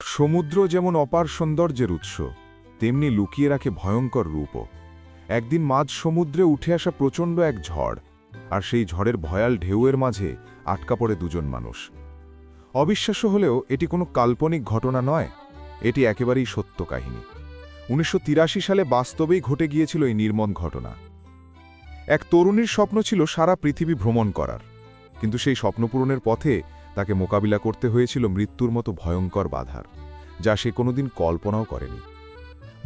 সমুদ্র যেমন অপার সৌন্দর্যের উৎস, তেমনি লুকিয়ে রাখে ভয়ঙ্কর রূপও। একদিন মাঝ সমুদ্রে উঠে আসা প্রচণ্ড এক ঝড়, আর সেই ঝড়ের ভয়াল ঢেউয়ের মাঝে আটকা পড়ে দুজন মানুষ। অবিশ্বাস্য হলেও এটি কোনো কাল্পনিক ঘটনা নয়, এটি একেবারেই সত্য কাহিনী। উনিশশো তিরাশি সালে বাস্তবেই ঘটে গিয়েছিল এই নির্মম ঘটনা। এক তরুণীর স্বপ্ন ছিল সারা পৃথিবী ভ্রমণ করার, কিন্তু সেই স্বপ্ন পূরণের পথে তাকে মোকাবিলা করতে হয়েছিল মৃত্যুর মতো ভয়ঙ্কর বাধার, যা সে কোনোদিন কল্পনাও করেনি।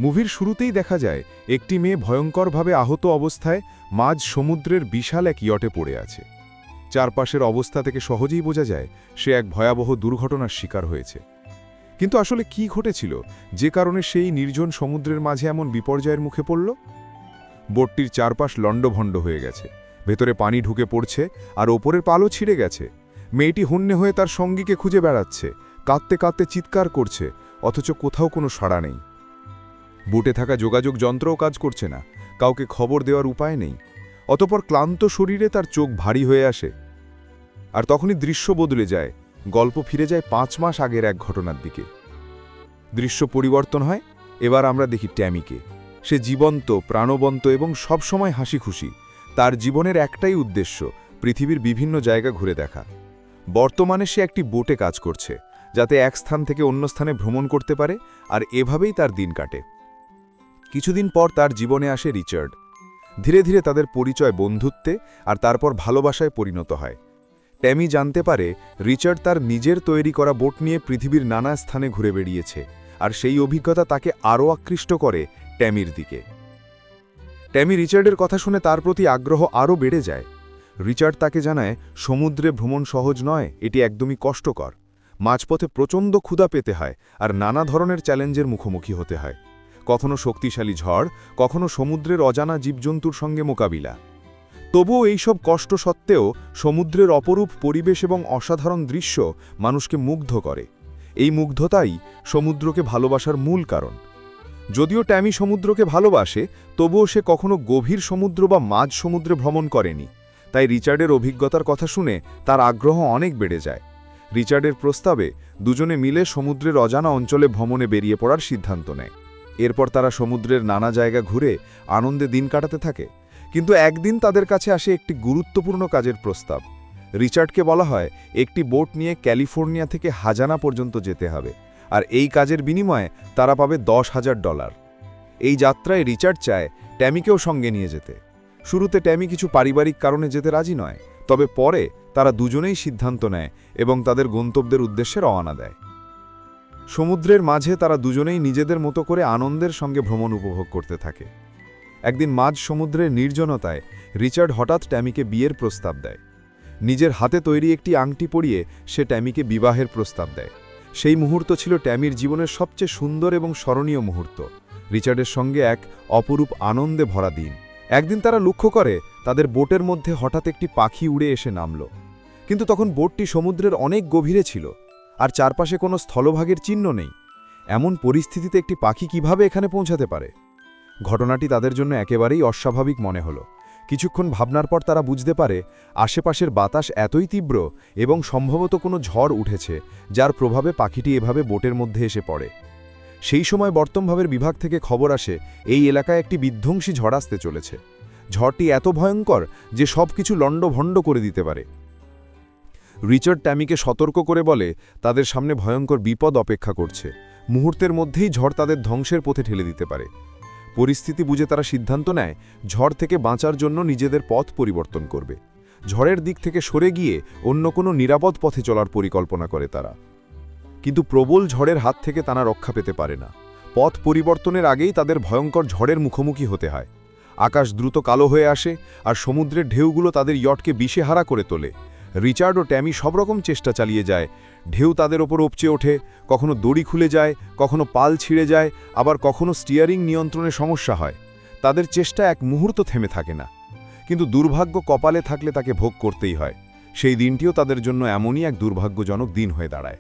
মুভির শুরুতেই দেখা যায়, একটি মেয়ে ভয়ঙ্করভাবে আহত অবস্থায় মাঝ সমুদ্রের বিশাল এক ইয়টে পড়ে আছে। চারপাশের অবস্থা থেকে সহজেই বোঝা যায়, সে এক ভয়াবহ দুর্ঘটনার শিকার হয়েছে। কিন্তু আসলে কি ঘটেছিল, যে কারণে সেই নির্জন সমুদ্রের মাঝে এমন বিপর্যয়ের মুখে পড়ল? বোটটির চারপাশ লণ্ডভণ্ড হয়ে গেছে, ভেতরে পানি ঢুকে পড়ছে, আর ওপরের পালও ছিঁড়ে গেছে। মেয়েটি হন্যে হয়ে তার সঙ্গীকে খুঁজে বেড়াচ্ছে, কাঁদতে কাঁদতে চিৎকার করছে, অথচ কোথাও কোনো সাড়া নেই। বুটে থাকা যোগাযোগ যন্ত্রও কাজ করছে না, কাউকে খবর দেওয়ার উপায় নেই। অতপর ক্লান্ত শরীরে তার চোখ ভারী হয়ে আসে। আর তখনই দৃশ্য বদলে যায়, গল্প ফিরে যায় পাঁচ মাস আগের এক ঘটনার দিকে। দৃশ্য পরিবর্তন হয়, এবার আমরা দেখি ট্যামিকে। সে জীবন্ত, প্রাণবন্ত এবং সবসময় হাসি খুশি তার জীবনের একটাই উদ্দেশ্য, পৃথিবীর বিভিন্ন জায়গা ঘুরে দেখা। বর্তমানে সে একটি বোটে কাজ করছে, যাতে এক স্থান থেকে অন্য স্থানে ভ্রমণ করতে পারে আর এভাবেই তার দিন কাটে। কিছুদিন পর তার জীবনে আসে রিচার্ড। ধীরে ধীরে তাদের পরিচয় বন্ধুত্বে আর তারপর ভালোবাসায় পরিণত হয়। ট্যামি জানতে পারে, রিচার্ড তার নিজের তৈরি করা বোট নিয়ে পৃথিবীর নানা স্থানে ঘুরে বেরিয়েছে আর সেই অভিজ্ঞতা তাকে আরও আকৃষ্ট করে ট্যামির দিকে। ট্যামি রিচার্ডের কথা শুনে তার প্রতি আগ্রহ আরও বেড়ে যায়। রিচার্ড তাকে জানায়, সমুদ্রে ভ্রমণ সহজ নয়, এটি একদমই কষ্টকর। মাঝপথে প্রচণ্ড ক্ষুধা পেতে হয় আর নানা ধরনের চ্যালেঞ্জের মুখোমুখি হতে হয়। কখনো শক্তিশালী ঝড়, কখনো সমুদ্রের অজানা জীবজন্তুর সঙ্গে মোকাবিলা। তবুও এইসব কষ্ট সত্ত্বেও সমুদ্রের অপরূপ পরিবেশ এবং অসাধারণ দৃশ্য মানুষকে মুগ্ধ করে। এই মুগ্ধতাই সমুদ্রকে ভালোবাসার মূল কারণ। যদিও ট্যামি সমুদ্রকে ভালোবাসে, তবুও সে কখনো গভীর সমুদ্র বা মাঝ সমুদ্রে ভ্রমণ করেনি। তাই রিচার্ডের অভিজ্ঞতার কথা শুনে তার আগ্রহ অনেক বেড়ে যায়। রিচার্ডের প্রস্তাবে দুজনে মিলে সমুদ্রের অজানা অঞ্চলে ভ্রমণে বেরিয়ে পড়ার সিদ্ধান্ত নেয়। এরপর তারা সমুদ্রের নানা জায়গা ঘুরে আনন্দে দিন কাটাতে থাকে। কিন্তু একদিন তাদের কাছে আসে একটি গুরুত্বপূর্ণ কাজের প্রস্তাব। রিচার্ডকে বলা হয়, একটি বোট নিয়ে ক্যালিফোর্নিয়া থেকে হাজানা পর্যন্ত যেতে হবে। আর এই কাজের বিনিময়ে তারা পাবে দশ হাজার ডলার। এই যাত্রায় রিচার্ড চায় ট্যামিকেও সঙ্গে নিয়ে যেতে। শুরুতে ট্যামি কিছু পারিবারিক কারণে যেতে রাজি নয়, তবে পরে তারা দুজনেই সিদ্ধান্ত নেয় এবং তাদের গন্তব্যের উদ্দেশ্যে রওনা দেয়। সমুদ্রের মাঝে তারা দুজনেই নিজেদের মতো করে আনন্দের সঙ্গে ভ্রমণ উপভোগ করতে থাকে। একদিন মাঝ সমুদ্রের নির্জনতায় রিচার্ড হঠাৎ ট্যামিকে বিয়ের প্রস্তাব দেয়। নিজের হাতে তৈরি একটি আংটি পরিয়ে সে ট্যামিকে বিবাহের প্রস্তাব দেয়। সেই মুহূর্ত ছিল ট্যামির জীবনের সবচেয়ে সুন্দর এবং স্মরণীয় মুহূর্ত। রিচার্ডের সঙ্গে এক অপরূপ আনন্দে ভরা দিন। একদিন তারা লক্ষ্য করে, তাদের বোটের মধ্যে হঠাৎ একটি পাখি উড়ে এসে নামল। কিন্তু তখন বোটটি সমুদ্রের অনেক গভীরে ছিল, আর চারপাশে কোনো স্থলভাগের চিহ্ন নেই। এমন পরিস্থিতিতে একটি পাখি কীভাবে এখানে পৌঁছাতে পারে? ঘটনাটি তাদের জন্য একেবারেই অস্বাভাবিক মনে হলো। কিছুক্ষণ ভাবনার পর তারা বুঝতে পারে, আশেপাশের বাতাস এতই তীব্র এবং সম্ভবত কোনো ঝড় উঠেছে, যার প্রভাবে পাখিটি এভাবে বোটের মধ্যে এসে পড়ে। সেই সময় বর্তমভাবের বিভাগ থেকে খবর আসে, এই এলাকায় একটি বিধ্বংসী ঝড় আসতে চলেছে। ঝড়টি এত ভয়ঙ্কর যে সব কিছু লণ্ডভণ্ড করে দিতে পারে। রিচার্ড ট্যামিকে সতর্ক করে বলে, তাদের সামনে ভয়ঙ্কর বিপদ অপেক্ষা করছে। মুহূর্তের মধ্যেই ঝড় তাদের ধ্বংসের পথে ঠেলে দিতে পারে। পরিস্থিতি বুঝে তারা সিদ্ধান্ত নেয়, ঝড় থেকে বাঁচার জন্য নিজেদের পথ পরিবর্তন করবে। ঝড়ের দিক থেকে সরে গিয়ে অন্য কোনো নিরাপদ পথে চলার পরিকল্পনা করে তারা। কিন্তু প্রবল ঝড়ের হাত থেকে তারা রক্ষা পেতে পারে না। পথ পরিবর্তনের আগেই তাদের ভয়ঙ্কর ঝড়ের মুখোমুখি হতে হয়। আকাশ দ্রুত কালো হয়ে আসে আর সমুদ্রের ঢেউগুলো তাদের ইয়টকে বিষেহারা করে তোলে। রিচার্ড ও ট্যামি সব রকম চেষ্টা চালিয়ে যায়। ঢেউ তাদের ওপর উপচে ওঠে, কখনো দড়ি খুলে যায়, কখনো পাল ছিঁড়ে যায়, আবার কখনো স্টিয়ারিং নিয়ন্ত্রণে সমস্যা হয়। তাদের চেষ্টা এক মুহূর্ত থেমে থাকে না। কিন্তু দুর্ভাগ্য কপালে থাকলে তাকে ভোগ করতেই হয়। সেই দিনটিও তাদের জন্য এমনই এক দুর্ভাগ্যজনক দিন হয়ে দাঁড়ায়।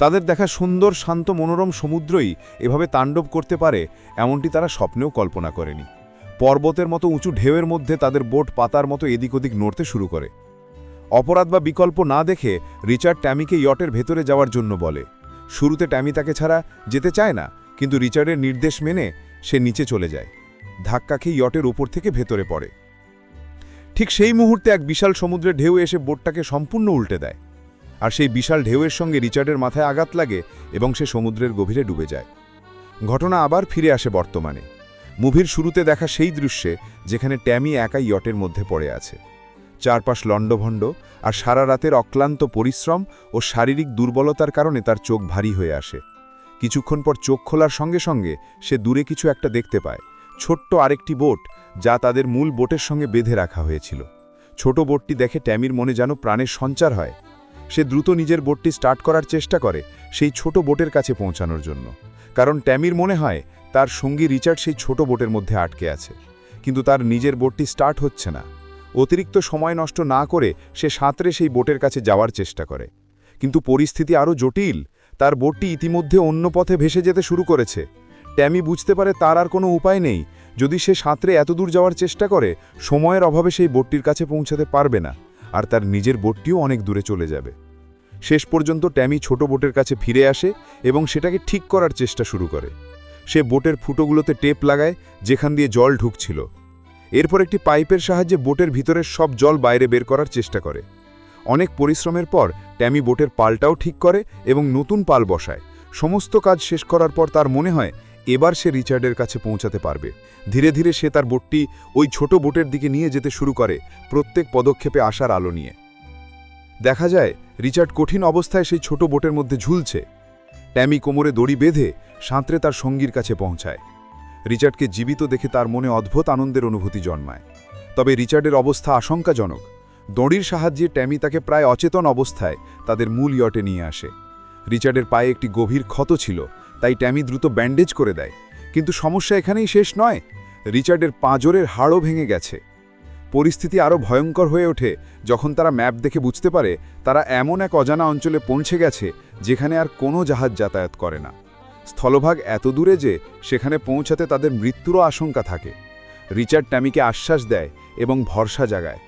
তাদের দেখা সুন্দর, শান্ত, মনোরম সমুদ্রই এভাবে তাণ্ডব করতে পারে, এমনটি তারা স্বপ্নেও কল্পনা করেনি। পর্বতের মতো উঁচু ঢেউয়ের মধ্যে তাদের বোট পাতার মতো এদিক ওদিক নড়তে শুরু করে। অপরাধ বা বিকল্প না দেখে রিচার্ড ট্যামিকে ইয়টের ভেতরে যাওয়ার জন্য বলে। শুরুতে ট্যামি তাকে ছাড়া যেতে চায় না, কিন্তু রিচার্ডের নির্দেশ মেনে সে নিচে চলে যায়। ধাক্কা খেয়ে ইয়টের উপর থেকে ভেতরে পড়ে। ঠিক সেই মুহূর্তে এক বিশাল সমুদ্রের ঢেউ এসে বোটটাকে সম্পূর্ণ উল্টে দেয়। আর সেই বিশাল ঢেউয়ের সঙ্গে রিচার্ডের মাথায় আঘাত লাগে এবং সে সমুদ্রের গভীরে ডুবে যায়। ঘটনা আবার ফিরে আসে বর্তমানে। মুভির শুরুতে দেখা সেই দৃশ্যে যেখানে ট্যামি একাই ইয়টের মধ্যে পড়ে আছে। চারপাশ লণ্ডভণ্ড আর সারা রাতের অক্লান্ত পরিশ্রম ও শারীরিক দুর্বলতার কারণে তার চোখ ভারী হয়ে আসে। কিছুক্ষণ পর চোখ খোলার সঙ্গে সঙ্গে সে দূরে কিছু একটা দেখতে পায়। ছোট্ট আরেকটি বোট যা তাদের মূল বোটের সঙ্গে বেঁধে রাখা হয়েছিল। ছোট বোটটি দেখে ট্যামির মনে যেন প্রাণের সঞ্চার হয়। সে দ্রুত নিজের বোটটি স্টার্ট করার চেষ্টা করে সেই ছোট বোটের কাছে পৌঁছানোর জন্য। কারণ ট্যামির মনে হয় তার সঙ্গী রিচার্ড সেই ছোট বোটের মধ্যে আটকে আছে। কিন্তু তার নিজের বোটটি স্টার্ট হচ্ছে না। অতিরিক্ত সময় নষ্ট না করে সে সাঁতরে সেই বোটের কাছে যাওয়ার চেষ্টা করে। কিন্তু পরিস্থিতি আরও জটিল। তার বোটটি ইতিমধ্যে অন্য পথে ভেসে যেতে শুরু করেছে। ট্যামি বুঝতে পারে তার আর কোনো উপায় নেই। যদি সে সাঁতরে এত দূর যাওয়ার চেষ্টা করে, সময়ের অভাবে সেই বোটটির কাছে পৌঁছাতে পারবে না। আর তার নিজের বোটটিও অনেক দূরে চলে যাবে। শেষ পর্যন্ত ট্যামি ছোট বোটের কাছে ফিরে আসে এবং সেটাকে ঠিক করার চেষ্টা শুরু করে। সে বোটের ফুটোগুলোতে টেপ লাগায়, যেখান দিয়ে জল ঢুকছিল। এরপর একটি পাইপের সাহায্যে বোটের ভিতরের সব জল বাইরে বের করার চেষ্টা করে। অনেক পরিশ্রমের পর ট্যামি বোটের পালটাও ঠিক করে এবং নতুন পাল বসায়। সমস্ত কাজ শেষ করার পর তার মনে হয় এবার সে রিচার্ডের কাছে পৌঁছাতে পারবে। ধীরে ধীরে সে তার বোটটি ওই ছোট বোটের দিকে নিয়ে যেতে শুরু করে প্রত্যেক পদক্ষেপে আসার আলো নিয়ে। দেখা যায়, রিচার্ড কঠিন অবস্থায় সেই ছোট বোটের মধ্যে ঝুলছে। ট্যামি কোমরে দড়ি বেঁধে সাঁতরে তার সঙ্গীর কাছে পৌঁছায়। রিচার্ডকে জীবিত দেখে তার মনে অদ্ভুত আনন্দের অনুভূতি জন্মায়। তবে রিচার্ডের অবস্থা আশঙ্কাজনক। দড়ির সাহায্যে ট্যামি তাকে প্রায় অচেতন অবস্থায় তাদের মূল ইয়টে নিয়ে আসে। রিচার্ডের পায়ে একটি গভীর ক্ষত ছিল। তাই ট্যামি দ্রুত ব্যান্ডেজ করে দেয়। কিন্তু সমস্যা এখানেই শেষ নয়। রিচার্ডের পাঁজরের হাড়ও ভেঙে গেছে। পরিস্থিতি আরও ভয়ঙ্কর হয়ে ওঠে। যখন তারা ম্যাপ দেখে বুঝতে পারে, তারা এমন এক অজানা অঞ্চলে পৌঁছে গেছে, যেখানে আর কোনো জাহাজ যাতায়াত করে না। স্থলভাগ এত দূরে যে, সেখানে পৌঁছাতে তাদের মৃত্যুরও আশঙ্কা থাকে। রিচার্ড ট্যামিকে আশ্বাস দেয় এবং ভরসা জাগায়।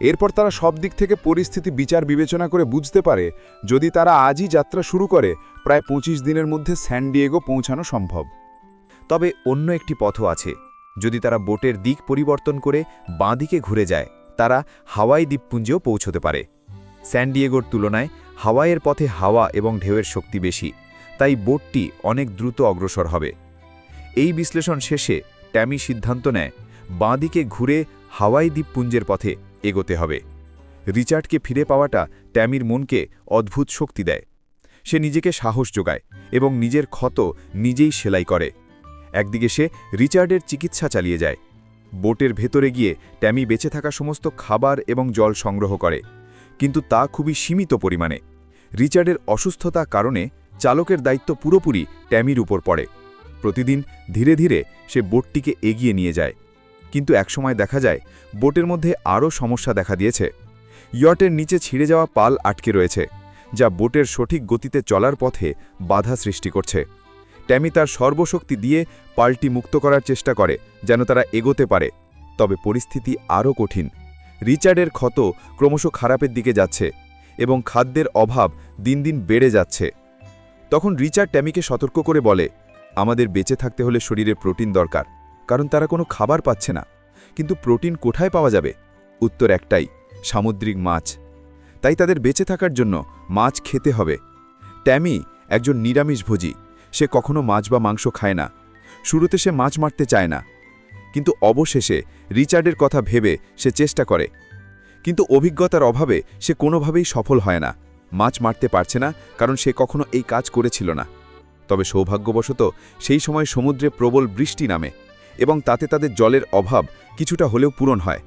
এরপর তারা সব দিক থেকে পরিস্থিতি বিচার বিবেচনা করে বুঝতে পারে, যদি তারা আজই যাত্রা শুরু করে, প্রায় পঁচিশ দিনের মধ্যে স্যান্ডিয়েগো পৌঁছানো সম্ভব। তবে অন্য একটি পথও আছে। যদি তারা বোটের দিক পরিবর্তন করে বাঁদিকে ঘুরে যায়, তারা হাওয়াই দ্বীপপুঞ্জেও পৌঁছতে পারে। স্যান্ডিয়েগোর তুলনায় হাওয়াইয়ের পথে হাওয়া এবং ঢেউয়ের শক্তি বেশি, তাই বোটটি অনেক দ্রুত অগ্রসর হবে। এই বিশ্লেষণ শেষে ট্যামি সিদ্ধান্ত নেয়, বাঁদিকে ঘুরে হাওয়াই দ্বীপপুঞ্জের পথে এগোতে হবে। রিচার্ডকে ফিরে পাওয়াটা ট্যামির মনকে অদ্ভুত শক্তি দেয়। সে নিজেকে সাহস যোগায় এবং নিজের ক্ষত নিজেই সেলাই করে। একদিকে সে রিচার্ডের চিকিৎসা চালিয়ে যায়। বোটের ভেতরে গিয়ে ট্যামি বেঁচে থাকা সমস্ত খাবার এবং জল সংগ্রহ করে, কিন্তু তা খুবই সীমিত পরিমাণে। রিচার্ডের অসুস্থতা কারণে চালকের দায়িত্ব পুরোপুরি ট্যামির উপর পড়ে। প্রতিদিন ধীরে ধীরে সে বোটটিকে এগিয়ে নিয়ে যায়। কিন্তু একসময় দেখা যায়, বোটের মধ্যে আরও সমস্যা দেখা দিয়েছে। ইয়টের নিচে ছিঁড়ে যাওয়া পাল আটকে রয়েছে, যা বোটের সঠিক গতিতে চলার পথে বাধা সৃষ্টি করছে। ট্যামি তার সর্বশক্তি দিয়ে পালটি মুক্ত করার চেষ্টা করে, যেন তারা এগোতে পারে। তবে পরিস্থিতি আরও কঠিন। রিচার্ডের ক্ষত ক্রমশ খারাপের দিকে যাচ্ছে এবং খাদ্যের অভাব দিন দিন বেড়ে যাচ্ছে। তখন রিচার্ড ট্যামিকে সতর্ক করে বলে, আমাদের বেঁচে থাকতে হলে শরীরে প্রোটিন দরকার। কারণ তারা কোনো খাবার পাচ্ছে না। কিন্তু প্রোটিন কোথায় পাওয়া যাবে? উত্তর একটাই, সামুদ্রিক মাছ। তাই তাদের বেঁচে থাকার জন্য মাছ খেতে হবে। ট্যামি একজন নিরামিষভোজী সে কখনো মাছ বা মাংস খায় না। শুরুতে সে মাছ মারতে চায় না। কিন্তু অবশেষে রিচার্ডের কথা ভেবে সে চেষ্টা করে। কিন্তু অভিজ্ঞতার অভাবে সে কোনোভাবেই সফল হয় না। মাছ মারতে পারছে না, কারণ সে কখনো এই কাজ করেছিল না। তবে সৌভাগ্যবশত সেই সময় সমুদ্রে প্রবল বৃষ্টি নামে। এবং তাতে তাদের জলের অভাব কিছুটা হলেও পূরণ হয়।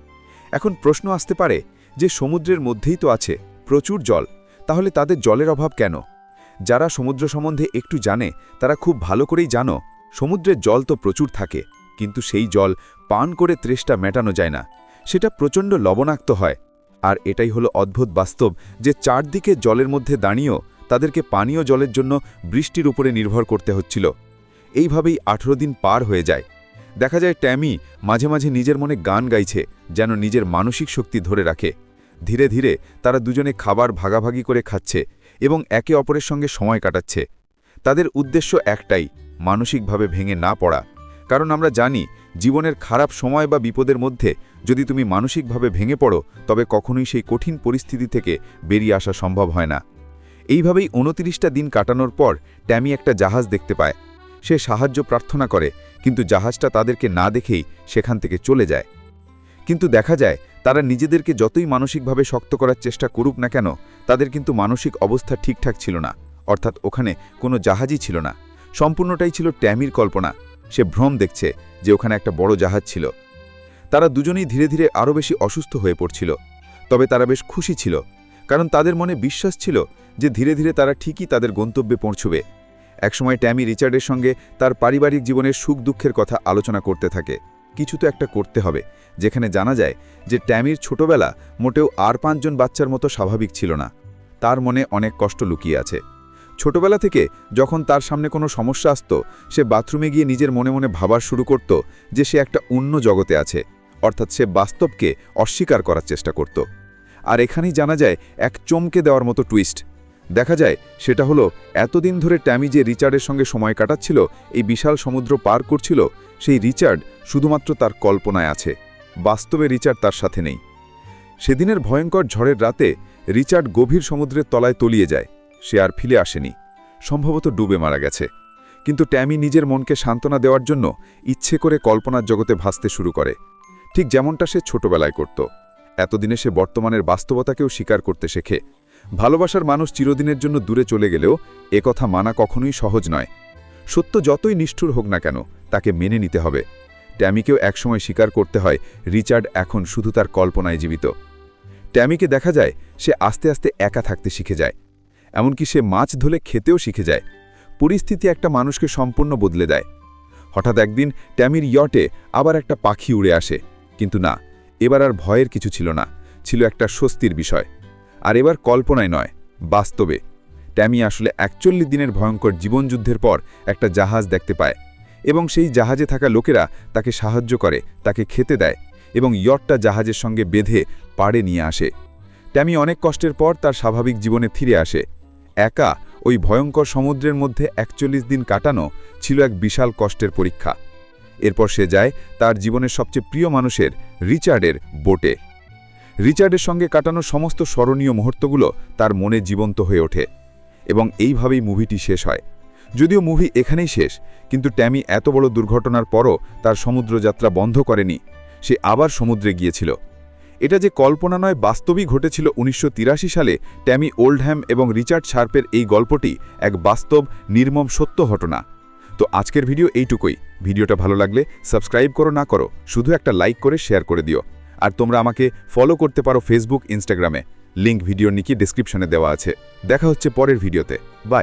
এখন প্রশ্ন আসতে পারে যে সমুদ্রের মধ্যেই তো আছে প্রচুর জল, তাহলে তাদের জলের অভাব কেন? যারা সমুদ্র সম্বন্ধে একটু জানে, তারা খুব ভালো করেই জানো, সমুদ্রের জল তো প্রচুর থাকে, কিন্তু সেই জল পান করে ত্রেষ্টা মেটানো যায় না। সেটা প্রচণ্ড লবণাক্ত হয়। আর এটাই হলো অদ্ভুত বাস্তব যে চারদিকে জলের মধ্যে দাঁড়িয়েও তাদেরকে পানীয় জলের জন্য বৃষ্টির উপরে নির্ভর করতে হচ্ছিল। এইভাবেই আঠেরো দিন পার হয়ে যায়। দেখা যায় ট্যামি মাঝে মাঝে নিজের মনে গান গাইছে, যেন নিজের মানসিক শক্তি ধরে রাখে। ধীরে ধীরে তারা দুজনে খাবার ভাগাভাগি করে খাচ্ছে এবং একে অপরের সঙ্গে সময় কাটাচ্ছে। তাদের উদ্দেশ্য একটাই, মানসিকভাবে ভেঙে না পড়া। কারণ আমরা জানি, জীবনের খারাপ সময় বা বিপদের মধ্যে যদি তুমি মানসিকভাবে ভেঙে পড়ো, তবে কখনোই সেই কঠিন পরিস্থিতি থেকে বেরিয়ে আসা সম্ভব হয় না। এইভাবেই উনতিরিশটা দিন কাটানোর পর ট্যামি একটা জাহাজ দেখতে পায়। সে সাহায্য প্রার্থনা করে কিন্তু জাহাজটা তাদেরকে না দেখেই সেখান থেকে চলে যায়। কিন্তু দেখা যায়, তারা নিজেদেরকে যতই মানসিকভাবে শক্ত করার চেষ্টা করুক না কেন, তাদের কিন্তু মানসিক অবস্থা ঠিকঠাক ছিল না। অর্থাৎ ওখানে কোনো জাহাজই ছিল না। সম্পূর্ণটাই ছিল ট্যামির কল্পনা। সে ভ্রম দেখছে যে ওখানে একটা বড় জাহাজ ছিল। তারা দুজনেই ধীরে ধীরে আরও বেশি অসুস্থ হয়ে পড়ছিল। তবে তারা বেশ খুশি ছিল। কারণ তাদের মনে বিশ্বাস ছিল যে ধীরে ধীরে তারা ঠিকই তাদের গন্তব্যে পৌঁছবে। একসময় ট্যামি রিচার্ডের সঙ্গে তার পারিবারিক জীবনের সুখ দুঃখের কথা আলোচনা করতে থাকে। কিছু তো একটা করতে হবে, যেখানে জানা যায় যে ট্যামির ছোটবেলা মোটেও আর পাঁচজন বাচ্চার মতো স্বাভাবিক ছিল না। তার মনে অনেক কষ্ট লুকিয়ে আছে। ছোটবেলা থেকে যখন তার সামনে কোনো সমস্যা আসত, সে বাথরুমে গিয়ে নিজের মনে মনে ভাবার শুরু করত যে সে একটা অন্য জগতে আছে, অর্থাৎ সে বাস্তবকে অস্বীকার করার চেষ্টা করত। আর এখানেই জানা যায়, এক চমকে দেওয়ার মতো টুইস্ট দেখা যায়, সেটা হলো, এতদিন ধরে ট্যামি যে রিচার্ডের সঙ্গে সময় কাটাচ্ছিল, এই বিশাল সমুদ্র পার করছিল, সেই রিচার্ড শুধুমাত্র তার কল্পনায় আছে। বাস্তবে রিচার্ড তার সাথে নেই। সেদিনের ভয়ঙ্কর ঝড়ের রাতে, রিচার্ড গভীর সমুদ্রের তলায় তলিয়ে যায়। সে আর ফিরে আসেনি। সম্ভবত ডুবে মারা গেছে। কিন্তু ট্যামি নিজের মনকে সান্ত্বনা দেওয়ার জন্য ইচ্ছে করে কল্পনার জগতে ভাসতে শুরু করে। ঠিক যেমনটা সে ছোটবেলায় করত। এতদিনে সে বর্তমানের বাস্তবতাকেও স্বীকার করতে শেখে। ভালোবাসার মানুষ চিরদিনের জন্য দূরে চলে গেলেও একথা মানা কখনোই সহজ নয়। সত্য যতই নিষ্ঠুর হোক না কেন, তাকে মেনে নিতে হবে। ট্যামিকেও একসময় স্বীকার করতে হয়, রিচার্ড এখন শুধু তার কল্পনায় জীবিত। ট্যামিকে দেখা যায়, সে আস্তে আস্তে একা থাকতে শিখে যায়। এমনকি সে মাছ ধরে খেতেও শিখে যায়। পরিস্থিতি একটা মানুষকে সম্পূর্ণ বদলে দেয়। হঠাৎ একদিন ট্যামির ইয়টে আবার একটা পাখি উড়ে আসে। কিন্তু না, এবার আর ভয়ের কিছু ছিল না। ছিল একটা স্বস্তির বিষয়। আর এবার কল্পনায় নয়, বাস্তবে। ট্যামি আসলে একচল্লিশ দিনের ভয়ঙ্কর জীবনযুদ্ধের পর একটা জাহাজ দেখতে পায় এবং সেই জাহাজে থাকা লোকেরা তাকে সাহায্য করে, তাকে খেতে দেয় এবং ইয়টটা জাহাজের সঙ্গে বেঁধে পাড়ে নিয়ে আসে। ট্যামি অনেক কষ্টের পর তার স্বাভাবিক জীবনে ফিরে আসে। একা ওই ভয়ঙ্কর সমুদ্রের মধ্যে একচল্লিশ দিন কাটানো ছিল এক বিশাল কষ্টের পরীক্ষা। এরপর সে যায় তার জীবনের সবচেয়ে প্রিয় মানুষের, রিচার্ডের বোটে। রিচার্ডের সঙ্গে কাটানো সমস্ত স্মরণীয় মুহূর্তগুলো তার মনে জীবন্ত হয়ে ওঠে, এবং এইভাবেই মুভিটি শেষ হয়। যদিও মুভি এখানেই শেষ, কিন্তু ট্যামি এত বড় দুর্ঘটনার পরও তার সমুদ্রযাত্রা বন্ধ করেনি, সে আবার সমুদ্রে গিয়েছিল। এটা যে কল্পনা নয়, বাস্তবই ঘটেছিল উনিশশো তিরাশি সালে ট্যামি ওল্ডহ্যাম এবং রিচার্ড শার্পের এই গল্পটি এক বাস্তব, নির্মম, সত্য ঘটনা। তো আজকের ভিডিও এইটুকুই। ভিডিওটা ভালো লাগলে সাবস্ক্রাইব করো, না করো, শুধু একটা লাইক করে শেয়ার করে দিও। আর তোমরা আমাকে ফলো করতে পারো ফেসবুক ইনস্টাগ্রামে লিঙ্ক ভিডিওর নিকি ডিসক্রিপশনে দেওয়া আছে। দেখা হচ্ছে পরের ভিডিওতে বাই